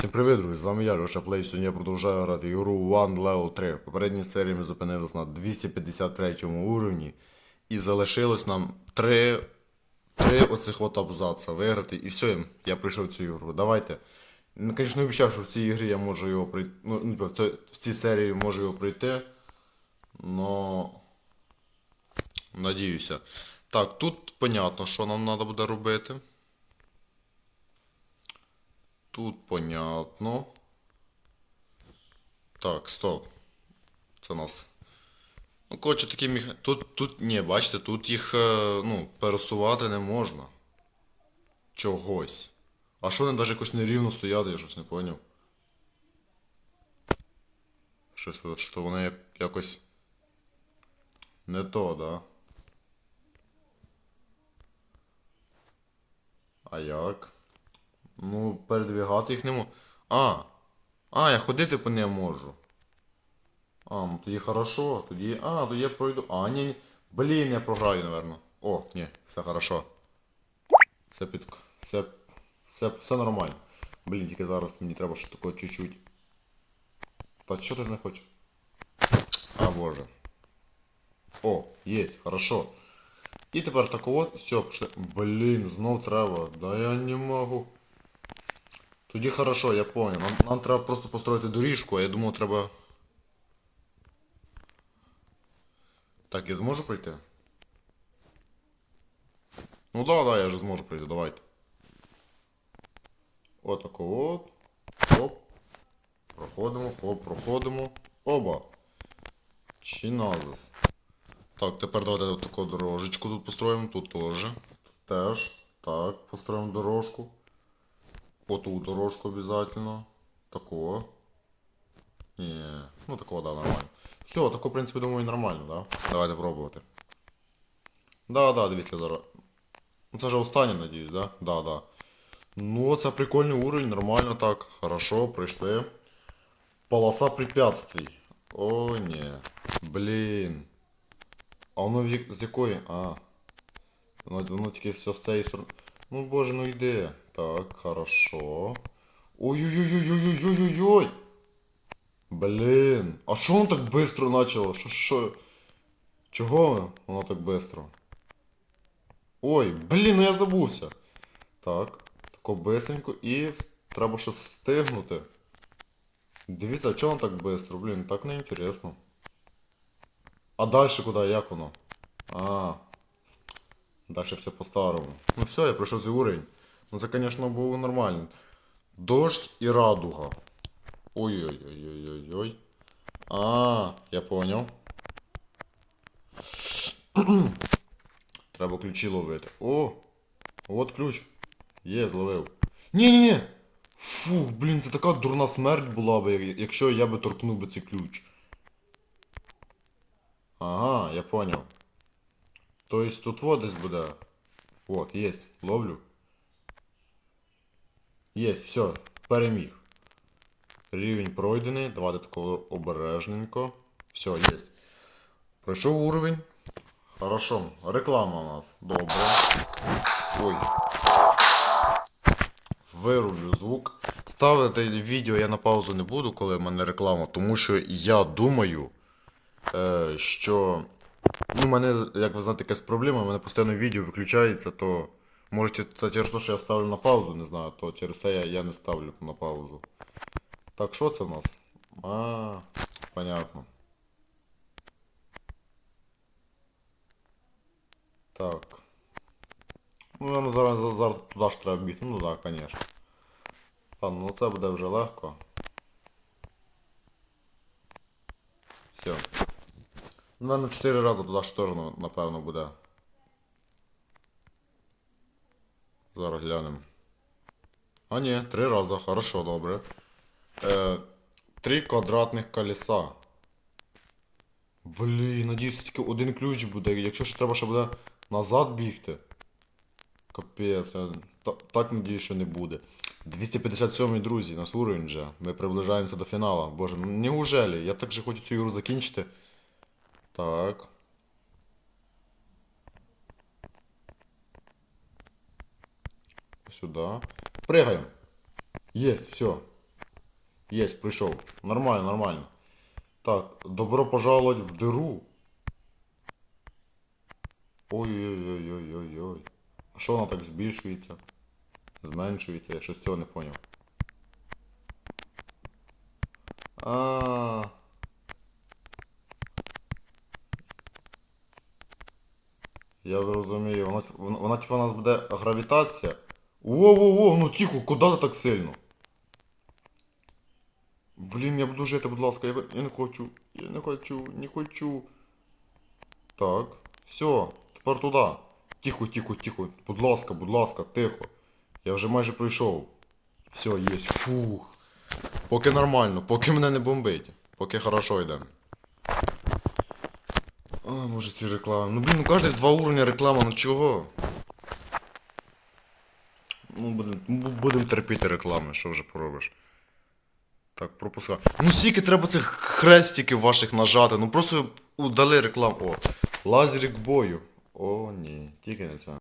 Всім привіт, друзі! З вами я, Леша Плей. Сьогодні я продовжую грати ігру One Level 3. В попередній серії ми зупинились на 253 уровні. І залишилось нам 3, 3 оцих от абзаца виграти. І все, я прийшов в цю ігру. Давайте. Ну, звісно, не обіцяв, що в цій ігрі я можу його пройти. Ну, ну, в, цій, в цій серії можу його пройти. Но. Надіюся. Так, тут понятно, що нам треба буде робити. Тут понятно. Так, стоп. Це нас. Ну, коротше, такі міх... Тут, тут, ні, бачите, тут їх, е, ну, пересувати не можна. Чогось. А що вони навіть якось нерівно стоять, я щось не поняв. Щось, що вони як, якось. Не то, да? А як? Ну, передвігати їх не можу. А! А, я ходити по ним можу. А, ну тоді хорошо. Тоді. А, тоді я пройду. А, ні, ні. Блін, я програю, напевно. О, ні, все хорошо. Все під. Все. Все, все нормально. Блін, тільки зараз мені треба ще такого чуть-чуть. Та що ти не хочеш? А, боже. О, є, хорошо. І тепер так от, все. Блін, знов треба. Да я не можу. Тоді хорошо, я понял. Нам, нам треба просто построїти доріжку, а я думав, треба. Так, я зможу пройти? Ну да, да, я вже зможу пройти, давайте. Отако от. Оп. Проходимо, оп, проходимо. Оба. Чиназис. Так, тепер давайте таку дорожечку тут построїмо, тут теж. Теж. Так, построїмо дорожку. Оту дорожку обязательно. Такого. Не, ну такого, да, нормально. Все, тако, в принципі, думаю, нормально, да? Давайте пробувати. Да, да, дивіться зараз. Це вже останнє, надіюсь, да? Да, да. Ну, це прикольний уровень, нормально так. Хорошо, прийшли. Полоса препятствий. О, ні. Блін. А воно з якої? А. Воно, тільки все з цієї сторони. Ну боже, ну йде. Так, хорошо. Ой-ой-ой-ой-ой-ой-ой-ой! Блін. А що воно так быстро почало? Що, що? Чого воно так быстро? Ой, блін, ну я забувся. Так, тако бистренько і вс- треба ще встигнути. Дивіться, а чого воно так быстро? Блін, так не інтересно. А дальше куди? Як воно? А. Дальше все по-старому. Ну все, я пройшов цей уровень. Ну це, звісно, було нормально. Дождь і радуга. Ой-ой-ой-ой-ой-ой. А, я понял. Треба ключі ловити. О! От ключ. Є, зловив. Ні-ні-ні! Фух, блін, це така дурна смерть була би, якщо я би торкнув би цей ключ. Ага, я понял. То есть тут вот десь буде. Вот, есть. Ловлю. Есть, все, переміг. Рівень пройдений. Давайте такого обережненько. Все, есть. Пройшов уровень. Хорошо. Реклама у нас. Добре. Ой. Вирублю звук. Ставити відео я на паузу не буду, коли в мене реклама, тому що я думаю, е, що. Ну, мене, як ви знаєте, якась проблема, у мене постійно відео виключається, то. Може це через те, що я ставлю на паузу, не знаю, то через це я, я не ставлю на паузу. Так, що це в нас? А, понятно. Так. Ну, нам зараз, зараз туди ж треба бігти. Ну да, звісно. Та, ну це буде вже легко. Все. Ну, наверное, 4 рази туди ж теж, напевно, буде. Зараз глянемо. А ні, три рази, хорошо, добре. Е, три квадратних колеса. Блін, надіюсь, тільки один ключ буде. Якщо ж треба ще буде назад бігти. Капець, я та- так надіюсь, що не буде. 257 друзі, нас уровень вже. Ми приближаємося до фіналу. Боже, ну неужели? Я так же хочу цю ігру закінчити. Так. Сюда. Прыгаем. Есть, все. Єсть, прийшов. Нормально, нормально. Так, добро пожаловать в дыру. Ой-ой-ой-ой-ой-ой. А що вона так збільшується? Зменшується, я щось цього не поняв. А. Я зрозумію. Вона, вона, вона типа у нас буде гравітація. Воу-воу-воу, ну тихо, куди ти так сильно? Блін, я буду жити, будь ласка, я, я не хочу. Я не хочу, не хочу. Так, все, тепер туди. Тихо, тихо, тихо. Будь ласка, будь ласка, тихо. Я вже майже прийшов. Все, є. Фух. Поки нормально, поки мене не бомбить. Поки хорошо йде. А, може ці реклами. Ну блін, ну кожних два уровня реклама, ну чого? Ну, будемо будем терпіти реклами, що вже поробиш. Так, пропускаю. Ну скільки треба цих хрестиків ваших нажати, ну просто удали рекламу. О, лазерик бою. О, ні, тільки не це.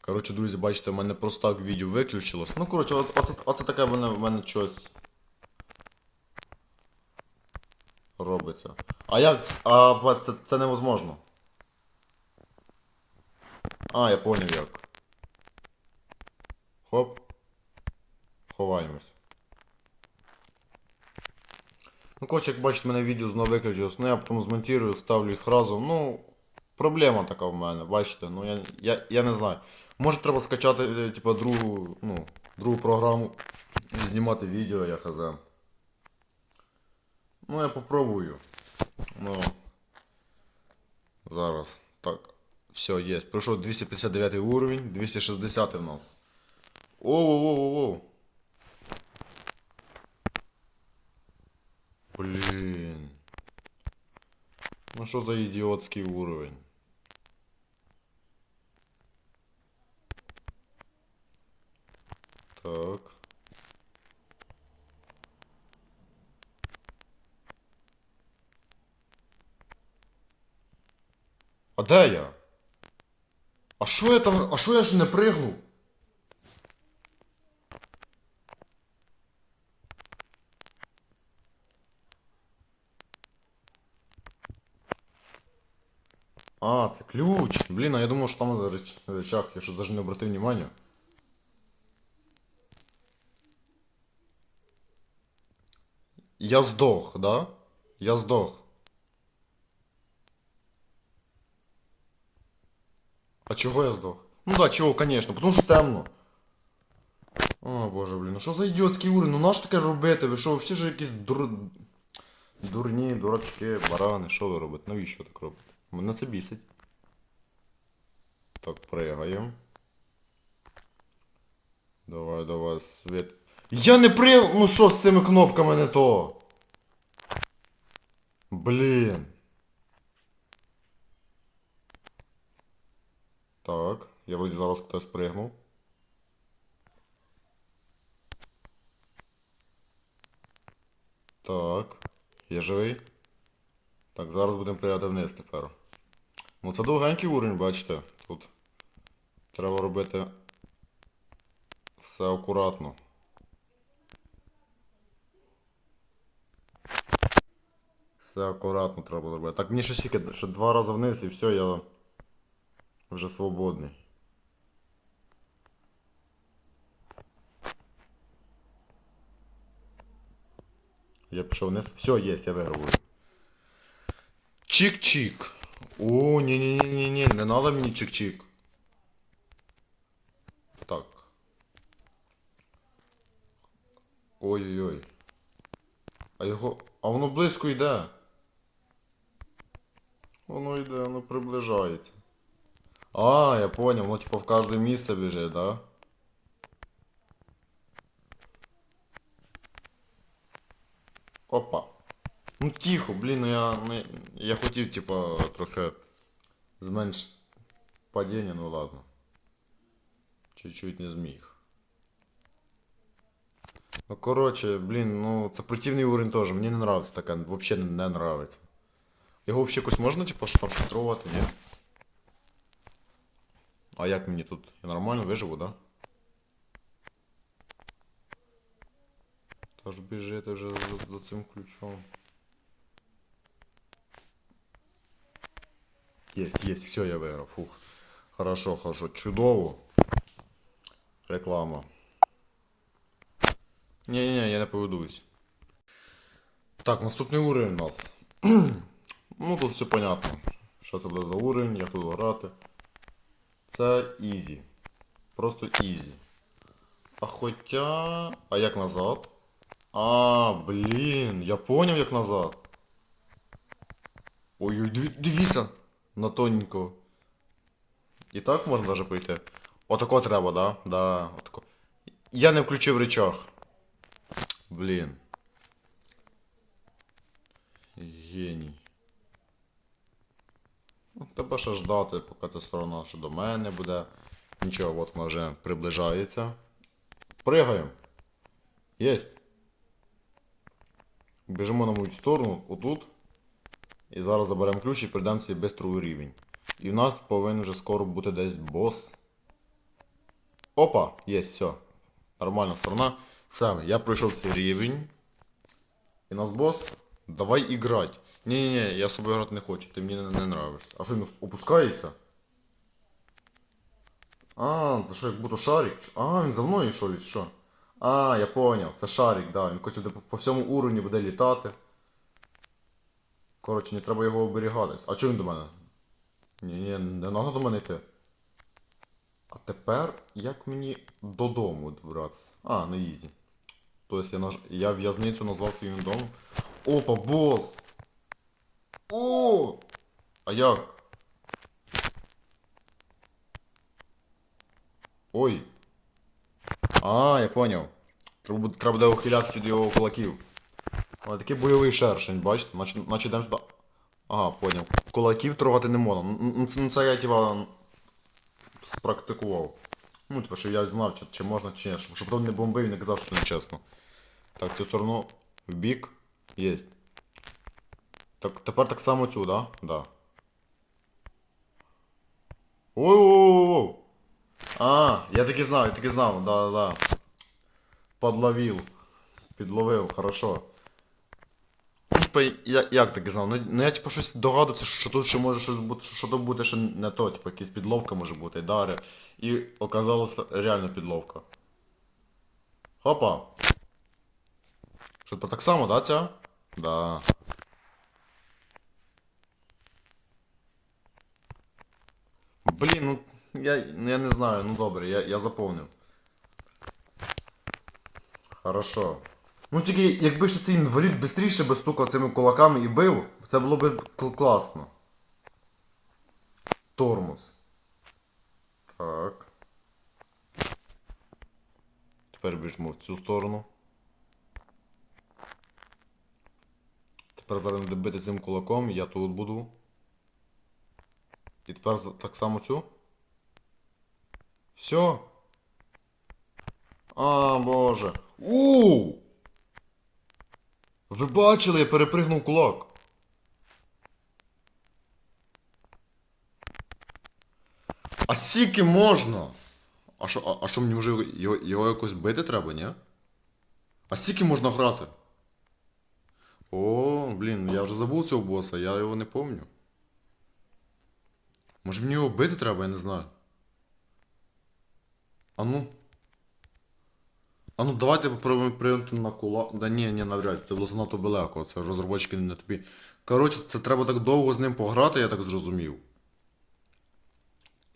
Коротше, друзі, бачите, в мене просто так відео виключилось. Ну, коротше, от, оце, оце таке в мене, в мене щось робиться. А як? А це, це невозможно. А, я поняв як. Ховаємось. Ну, коротше, як бачите, мене відео знову виключилось. Ну я потім змонтую, ставлю їх разом. Ну, проблема така в мене, бачите, ну я, я, я не знаю. Може треба скачати, типа, другу, ну, другу програму і знімати відео, я хз. Ну, я попробую. Ну. Зараз. Так. Все, є. Пройшов 259 уровень, 260 в нас. Оу-оу-оу-оу. Блін. Ну що за ідіотський уровень? Так. А де я? А що я там. А що я ж не пригнув? А, це ключ. Блін, а я думав, що там на реч- речах, я що навіть не обратив внимання. Я здох, да? Я здох. А чого я здох? Ну да, чого, конечно, потому що темно. О, боже, блін, ну що за ідіотський уровень? Ну наш таке робити? Ви що, всі ж якісь дур... дурні, дурачки, барани, що ви робите? Навіщо так робите? Мене це бісить. Так, пригаємо. Давай, давай, світ. Я не при... Ну що з цими кнопками не то? Блін. Так, я вроді зараз хтось пригнув. Так, я живий. Так, зараз будемо пригати вниз тепер. Ну це довгенький уровень, бачите. Тут треба робити все акуратно. Все акуратно треба робити. Так мені ще скільки, ще два рази вниз і все, я вже свободний. Я пішов вниз. Все, є, я виграв. Чик-чик. О, не-не-не-не-не, не надо мені чик-чик. Так. Ой-ой-ой. А його. А воно близько йде. Воно йде, воно приближається. А, я понял, воно типа в кожне місце біжить, да? Опа. Ну тихо, блін, ну я, ну, я хотів, типа, трохи зменш падіння, ну ладно. Чуть-чуть не зміг. Ну короче, блін, ну це противний уровень теж, мені не нравится таке, вообще не, не нравится. Його вообще якось можна, типа, шпаршутрувати, ні? А як мені тут? Я нормально виживу, да? Та ж біжити вже за, за цим ключом. Єсть, єсть, все, я виграв. Фух. Хорошо, хорошо. Чудово. Реклама. Ні, я не поведусь. Так, наступний уровень у нас. ну тут все понятно. Що це буде за уровень, як тут грати. Це ізі. Просто ізі. А хоча. А як назад? А, блін, я поняв як назад. Ой, ой, диві- дивіться на тоненького. І так можна даже пройти. Отако треба, да? Да, отако. Я не включив речах. Блін. Геній. Ну, треба ще ждати, поки ця сторона ще до мене буде. Нічого, от вона вже приближається. Пригаємо. Єсть. Біжимо на мою сторону, отут. І зараз заберемо ключ і прийдемо цей бистрий рівень. І в нас повинен вже скоро бути десь бос. Опа! Єсть, все. Нормальна сторона. Все, я пройшов цей рівень. І нас бос. Давай іграть. Ні-ні-ні, я з грати не хочу, ти мені не, не нравишся. А що він опускається? А, це що як будто шарик? А, він за мною йшов, що? А, я поняв, це шарик, да. Він хоче по, по всьому уровні буде літати. Коротше, не треба його оберігатись. А чого він до мене? Ні, ні, не треба до мене йти. А тепер як мені додому добратися? А, на ізі. Тобто я, наж... я в'язницю назвав своїм домом. Опа, бос! О! А як? Ой. А, я поняв. Треба буде ухилятися від його кулаків. Ось такий бойовий шершень, бачите? Наче, наче йдемо сюди. Ага, поняв. Кулаків трогати не можна. Ну, ну, це, ну, це я типа спрактикував. Ну, типа, що я знав, чи, чи можна, чи ні. Щоб, щоб потім не бомбив і не казав, що не чесно. Так, цю сторону в бік. Єсть. Так, тепер так само цю, да? Да. Оу! А, я таки знав, я таки знав, да, да, да. Подловил. Підловив, хорошо. Типа, я, як таки знав? Ну, ну я типу щось догадувався, що тут ще може щось бути, що тут буде ще не то, типу, якась підловка може бути, даря. І оказалось реально підловка. Хопа. Що то так само, да, ця? Да. Блін, ну я, ну, я не знаю, ну добре, я, я заповнив. Хорошо. Ну тільки якби ще цей інвалід швидше би стукав цими кулаками і бив, це було б класно. Тормоз. Так. Тепер біжимо в цю сторону. Тепер зараз буде бити цим кулаком, я тут буду. І тепер так само цю. Все. А, боже. У! Ви бачили, я перепригнув кулак. А скільки можна? А що, а, що мені вже його, його якось бити треба, ні? А скільки можна грати? О, блін, я вже забув цього боса, я його не пам'ятаю. Може мені його бити треба, я не знаю. А ну. А ну давайте попробуємо прийняти на кулак. Да ні, ні, навряд, це було занадто далеко, це розробочки не тобі. Коротше, це треба так довго з ним пограти, я так зрозумів.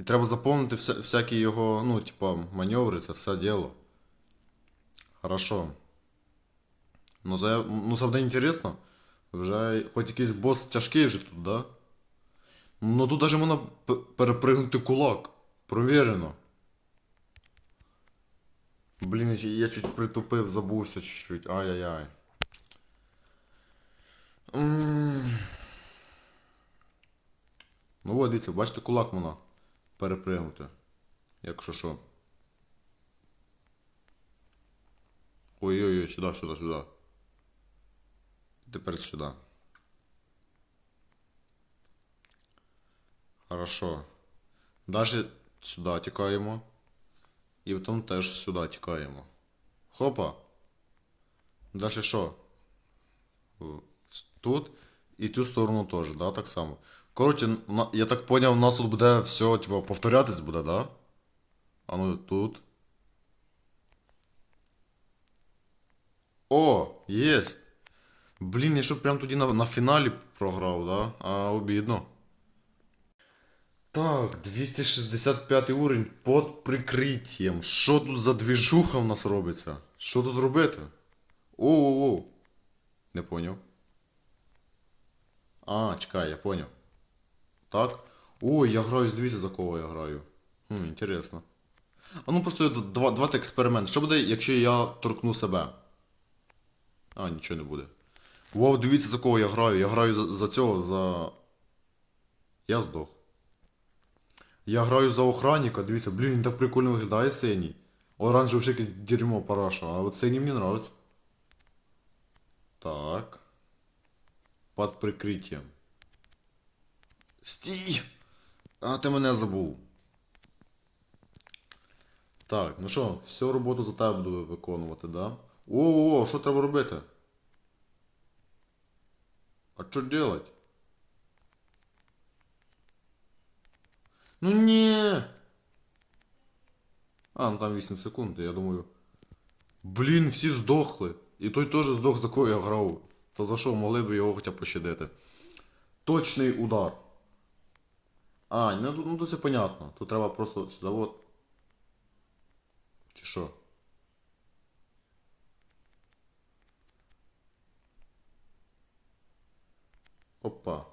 І треба заповнити вся, всякі його, ну, типа, маневри, це все діло. Хорошо. Ну, за, ну завжди інтересно. Вже хоч якийсь бос тяжкий вже тут, да? Ну тут даже можна перепригнути кулак. Провірено. Блін, я чуть- притупив, забувся чуть-чуть. Ай-яй-яй. Ну от, дивіться, бачите, кулак можна перепригнути. Якщо що. Ой-ой-ой, сюди, сюди, сюди. Тепер сюди. Хорошо. Далі сюди тікаємо. І потім теж сюди тікаємо. Хопа. Далі що? Е, Тут і цю сторону теж, да, так само. Коротше, я так поняв, у нас тут буде все, типу, повторятись буде, да? А ну тут. О, єсть. Блін, я що прям тоді на, на фіналі програв, да? А обідно. Так, 265 уровень під прикриттям. Що тут за двіжуха в нас робиться? Що тут робити? Оу-оу-оу. Не поняв. А, чекай, я поняв. Так. Ой, я граю, дивіться за кого я граю. Хм, інтересно. А ну просто два, давайте експеримент. Що буде, якщо я торкну себе? А, нічого не буде. Вау, дивіться за кого я граю. Я граю за, за цього, за. Я здох. Я граю за охранника, дивіться, блін, він так прикольно виглядає синій. Оранжевий вже якесь дерьмо параша, а от синій мені нравиться. Так. Под прикриттям. Стій! А, ти мене забув. Так, ну що, всю роботу за тебе буду виконувати, да? О-о-о, що треба робити? А що делать? Ну ні. А, ну там 8 секунд, я думаю. Блін, всі здохли. І той теж здох, за кого я грав. То за що могли б його хоча б пощадити? Точний удар. А, ну, ну все понятно. Тут треба просто сюди от. Чи що? Опа.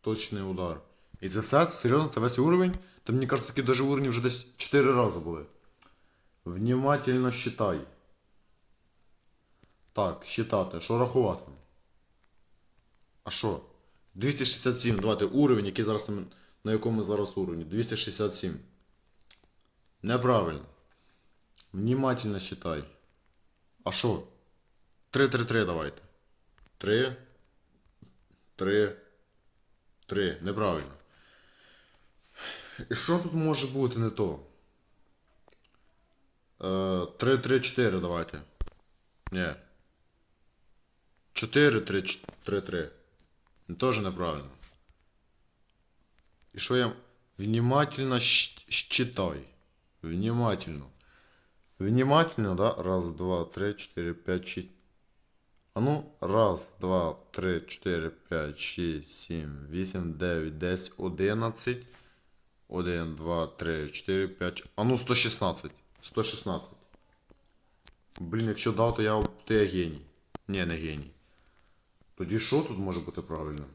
Точний удар. І це все, це серйозно, це весь уровень. Та мені кажется, такі даже уровні вже десь 4 рази були. Внимательно считай. Так, считати. Що рахувати? А що? 267, давайте уровень, який зараз на, на якому зараз уровні. 267. Неправильно. Внимательно считай. А що? 3-3-3 давайте. 3. 3. 3. Неправильно. І що тут може бути не то? Е, 3-3-4 давайте. Ні. 4-3-3-3. Тоже неправильно. І що я... Внимательно считай. Внимательно. Внимательно, да? Раз, два, три, четыре, пять, шесть. А ну, раз, два, три, четыре, пять, шесть, семь, восемь, девять, десять, одиннадцать. 1, 2, 3, 4, 5. А ну 116. 116. Блін, якщо дав, то я то я геній. Ні, не геній. Тоді що тут може бути правильно?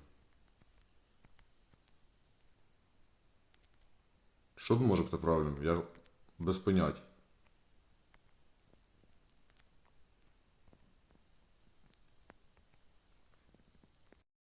Що тут може бути правильно? Я без поняття.